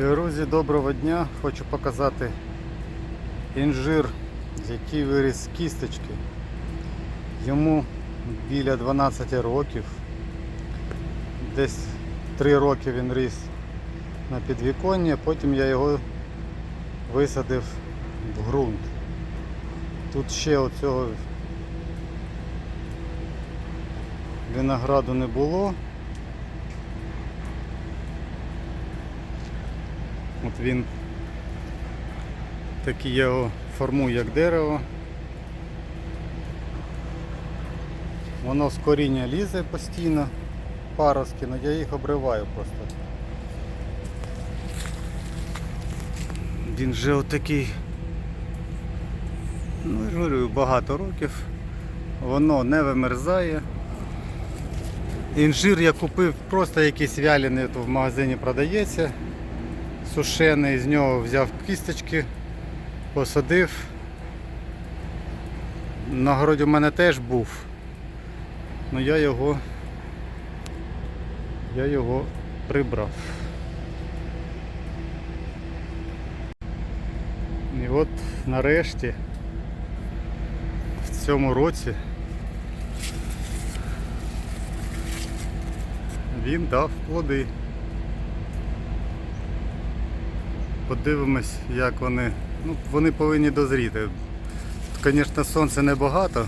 Друзі, доброго дня! Хочу показати інжир, який виріс з кісточки. Йому біля 12 років. Десь 3 роки він ріс на підвіконні, потім я його висадив в ґрунт. Тут ще оцього винограду не було. От він такий його формую як дерево. Воно з коріння лізе постійно, паростки, але я їх обриваю просто. Він вже отакий, ну я говорю, багато років. Воно не вимерзає. Інжир я купив просто якийсь вялений, в магазині продається сушений, з нього взяв кісточки, посадив. На городі в мене теж був. але я його я його прибрав. І от нарешті в цьому році він дав плоди. Подивимось, як вони. Ну, вони повинні дозріти. Звісно, сонця небагато.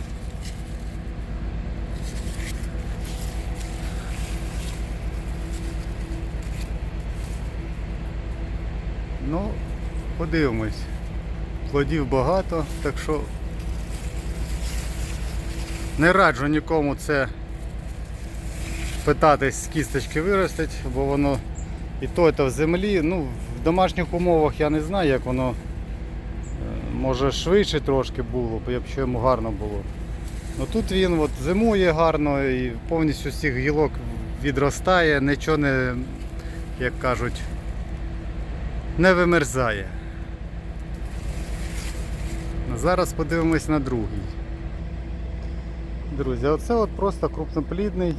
Ну, подивимось. Плодів багато, так що не раджу нікому це питатись з кісточки виростить, бо воно і то це в землі. Ну, в домашніх умовах я не знаю, як воно е, може швидше трошки було, бо якщо йому гарно було. Ну тут він от зимує гарно і повністю з цих гілок відростає, нічого не, як кажуть, не вимерзає. Зараз подивимось на другий. Друзі, оце от просто крупноплідний,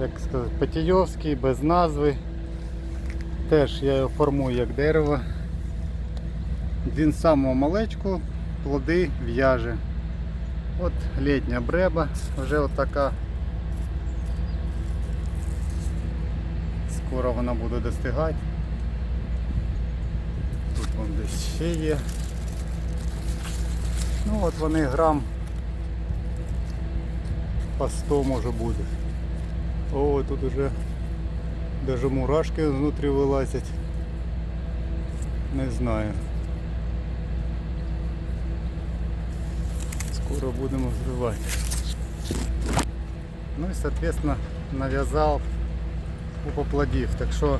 як сказати, Петійовський, без назви. Теж я його формую як дерево. Він з самого малечку, плоди в'яже. От літня бреба, вже от така. Скоро вона буде достигати. Тут вон десь ще є. Ну от вони грам по 100 може буде. О, тут уже Даже мурашки внутрі вилазять. Не знаю. Скоро будемо взривати. Ну і соответственно нав'язав купу плодів. Так що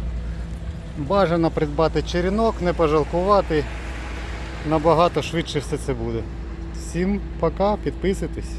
бажано придбати черенок, не пожалкувати. Набагато швидше все це буде. Всім пока, підписуйтесь.